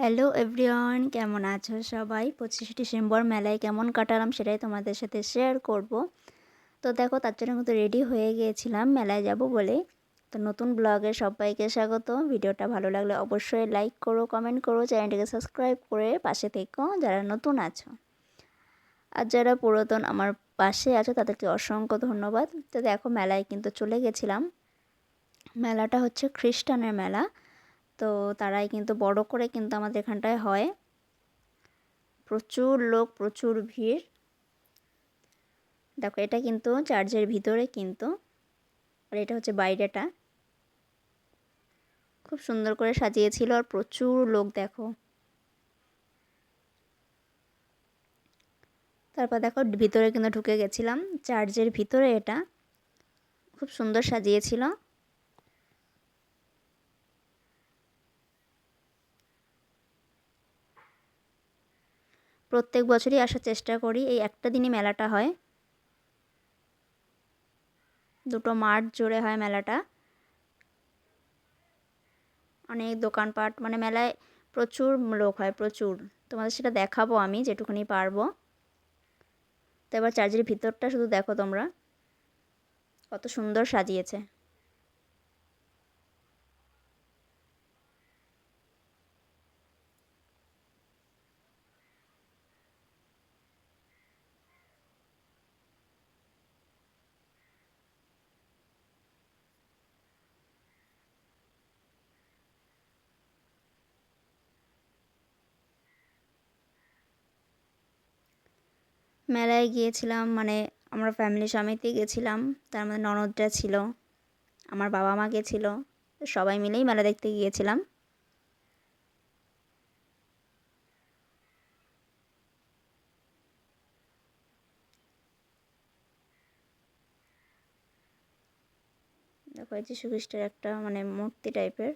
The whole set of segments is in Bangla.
হ্যালো এভরিওয়ান, কেমন আছো সবাই? পঁচিশে ডিসেম্বর, মেলায় কেমন কাটালাম সেটাই তোমাদের সাথে শেয়ার করব। তো দেখো, তার জন্য কিন্তু রেডি হয়ে গিয়েছিলাম, মেলায় যাব বলে। তো নতুন ব্লগে সবাইকে স্বাগত। ভিডিওটা ভালো লাগলে অবশ্যই লাইক করো কমেন্ট করো, চ্যানেলটিকে সাবস্ক্রাইব করে পাশে থেকো, যারা নতুন আছো। আর যারা পুরাতন আমার পাশে আছো, তাদেরকে অসংখ্য ধন্যবাদ। তো দেখো, মেলায় কিন্তু চলে গেছিলাম। মেলাটা হচ্ছে খ্রিস্টানের মেলা। তো তারাই কিন্তু বড় করে কিন্তু আমাদের এখানটায় হয়। প্রচুর লোক, প্রচুর ভিড়। দেখো, এটা কিন্তু চার্চের ভিতরে কিন্তু, আর এটা হচ্ছে বাইরেটা। খুব সুন্দর করে সাজিয়েছিল আর প্রচুর লোক, দেখো। তারপর দেখো, ভিতরে কিন্তু ঢুকে গেছিলাম। চার্চের ভিতরে এটা খুব সুন্দর সাজিয়েছিল। প্রত্যেক বছরই আসার চেষ্টা করি, এই একটা দিনই মেলাটা হয়। দুটো মাঠ জুড়ে হয় মেলাটা। অনেক দোকানপাট মানে মেলায় প্রচুর লোক হয়, প্রচুর। তোমাদের সেটা দেখাবো আমি যেটুকুনি পারব। তো এবার চার্জের ভিতরটা শুধু দেখো তোমরা। কত সুন্দর সাজিয়েছে। মেলায় গিয়েছিলাম মানে আমরা ফ্যামিলি সমেতে গেছিলাম, তার মধ্যে ননদরা ছিল, আমার বাবা মা গেছিল, সবাই মিলেই মেলা দেখতে গিয়েছিলাম। দেখো এই যীশু খ্রিস্টের একটা মানে মূর্তি টাইপের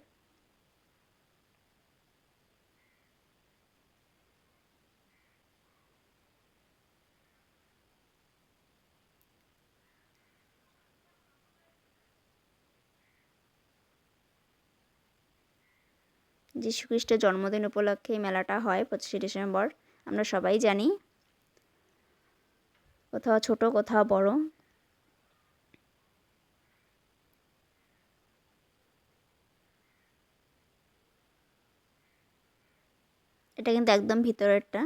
খ্রিস্টের জন্মদিন উপলক্ষে এই মেলাটা হয়, পঁচিশে ডিসেম্বর। আমরা সবাই জানি। কোথাও ছোট, কোথাও বড়। এটা কিন্তু একদম ভিতরেরটা।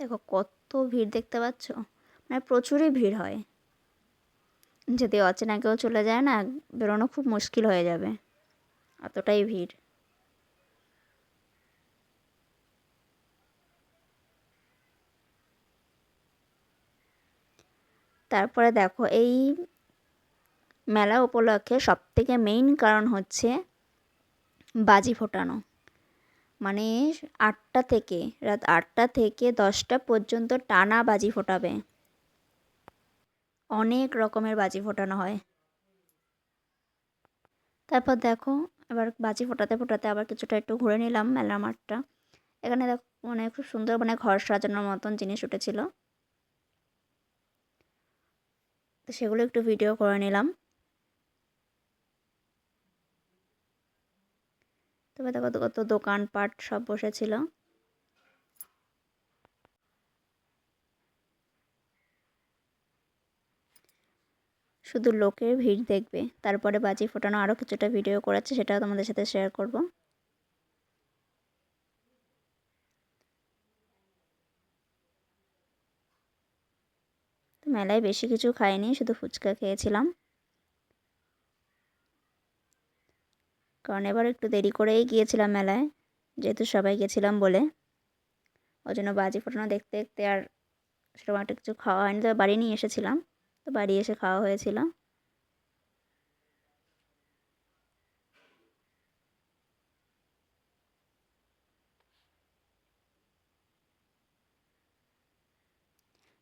দেখো, কত ভিড় দেখতে পাচ্ছ? মানে প্রচুরই ভিড় হয়। যদি অচেনা কেউ চলে যায় না, বেরোনো খুব মুশকিল হয়ে যাবে। এতটাই ভিড়। তারপরে দেখো, এই মেলা উপলক্ষে সবথেকে মেইন কারণ হচ্ছে বাজি ফোটানো। মানে আটটা থেকে, রাত আটটা থেকে দশটা পর্যন্ত টানা বাজি ফোটাবে। অনেক রকমের বাজি ফোটানো হয়। তারপর দেখো, এবার বাজি ফোটাতে ফোটাতে আবার কিছুটা একটু ঘুরে নিলাম মেলা মাঠটা। এখানে দেখো মানে খুব সুন্দর মানে ঘর সাজানোর মতন জিনিস উঠেছিল। তো সেগুলো একটু ভিডিও করে নিলাম। তবে দেখো কত দোকানপাট সব বসেছিল। শুধু লোকের ভিড় দেখবে। তারপরে বাজি ফোটানো আরও কিছুটা ভিডিও করেছে সেটাও তোমাদের সাথে শেয়ার করব। মেলায় বেশি কিছু খাইনি, শুধু ফুচকা খেয়েছিলাম। কারণ এবার একটু দেরি করেই গিয়েছিলাম মেলায়, যেহেতু সবাই গেছিলাম বলে। ওই জন্য বাজি ফোটানো দেখতে দেখতে আর সেরকম একটা কিছু খাওয়া হয়নি তবে বাড়ি নিয়ে এসেছিলাম। তো বাড়ি এসে খাওয়া হয়েছিল।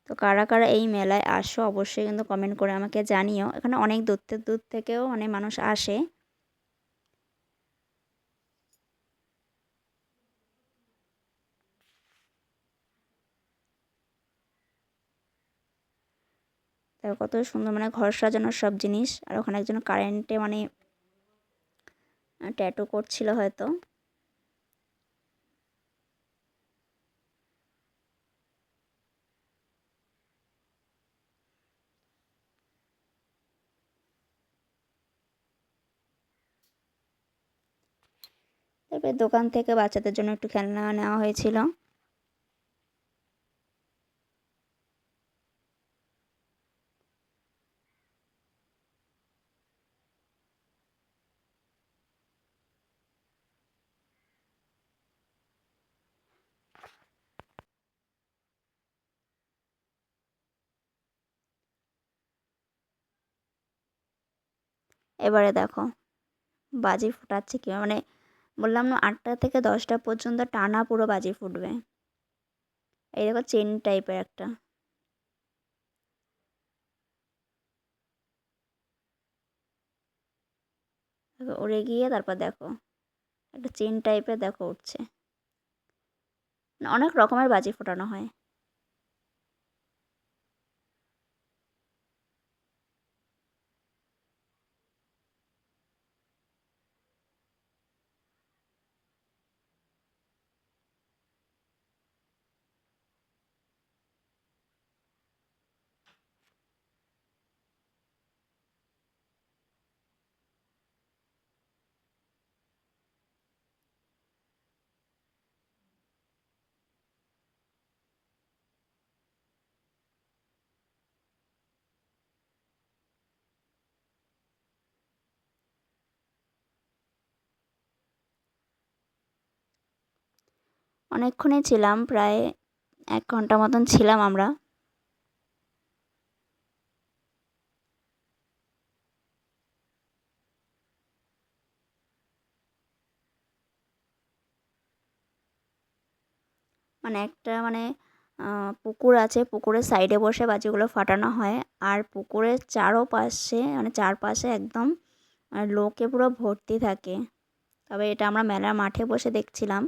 তো কারা কারা এই মেলায় আসো অবশ্যই কিন্তু কমেন্ট করে আমাকে জানিও। এখানে অনেক দূর দূর থেকেও অনেক মানুষ আসে। দেখো কত সুন্দর মানে ঘর সাজানোর সব জিনিস। আর ওখানে একজন কারেন্টে মানে ট্যাটু করছিল হয়তো। তারপরে দোকান থেকে বাচ্চাদের জন্য একটু খেলনা নেওয়া হয়েছিল। এবারে দেখো। বাজি ফোটাচ্ছে কি মানে বললাম না, আটটা থেকে দশটা পর্যন্ত টানা পুরো বাজি ফুটবে। এই দেখো চেন টাইপের একটা। উড়ে গিয়ে তারপর দেখো, একটা চেন টাইপের দেখো উঠছে। অনেক রকমের বাজি ফোটানো হয়। অনেকক্ষণই ছিলাম, প্রায় এক ঘণ্টা মতন ছিলাম আমরা। মানে একটা মানে পুকুর আছে, পুকুরের সাইডে বসে বাজিগুলো ফাটানো হয়। আর পুকুরের চারোপাশে মানে চারপাশে একদম লোকে পুরো ভর্তি থাকে। তবে এটা আমরা মেলার মাঠে বসে দেখছিলাম।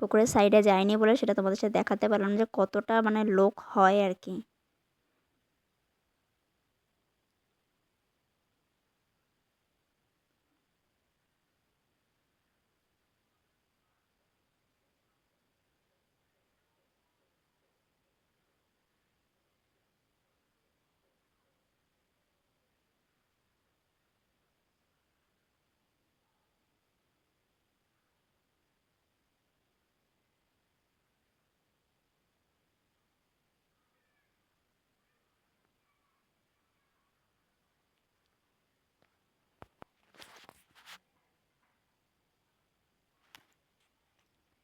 পুকুরের সাইডে যায়নি বলে সেটা তোমাদের সাথে দেখাতে পারলাম যে কতটা মানে লোক হয় আর কি।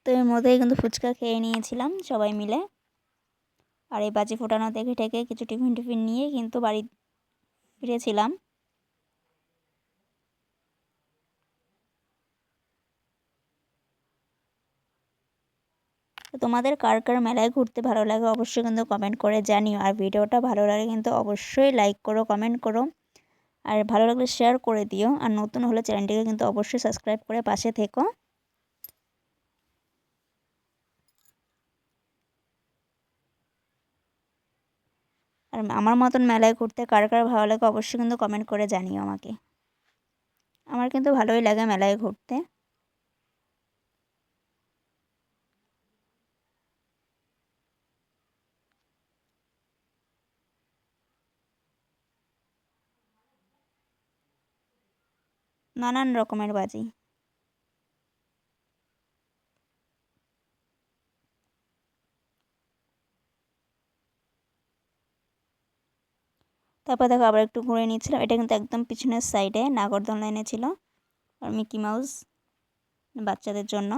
তো এর মধ্যেই কিন্তু ফুচকা খেয়ে নিয়েছিলাম সবাই মিলে। আর এই বাজি ফোটানো দেখে ঠেকে কিছু টিফিন টিফিন নিয়ে কিন্তু বাড়ি ফিরেছিলাম। তোমাদের কার কার মেলায় ঘুরতে ভালো লাগে অবশ্যই কিন্তু কমেন্ট করে জানিও। আর ভিডিওটা ভালো লাগে কিন্তু অবশ্যই লাইক করো কমেন্ট করো। আর ভালো লাগলে শেয়ার করে দিও। আর নতুন হলে চ্যানেলটিকে কিন্তু অবশ্যই সাবস্ক্রাইব করে পাশে থেকো। আর আমার মতন মেলায় ঘুরতে কার কার ভালো লাগে অবশ্যই কিন্তু কমেন্ট করে জানিও আমাকে। আমার কিন্তু ভালোই লাগে মেলায় ঘুরতে। নানান রকমের বাজি। তারপর দেখো আবার একটু ঘুরে নিয়েছিলাম। এটা কিন্তু একদম পিছনের সাইডে নাগরদোলনা এনেছিল আর মিকি মাউস বাচ্চাদের জন্য।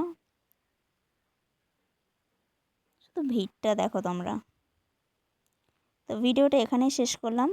শুধু ভিড়টা দেখো তোমরা। তো ভিডিওটা এখানেই শেষ করলাম।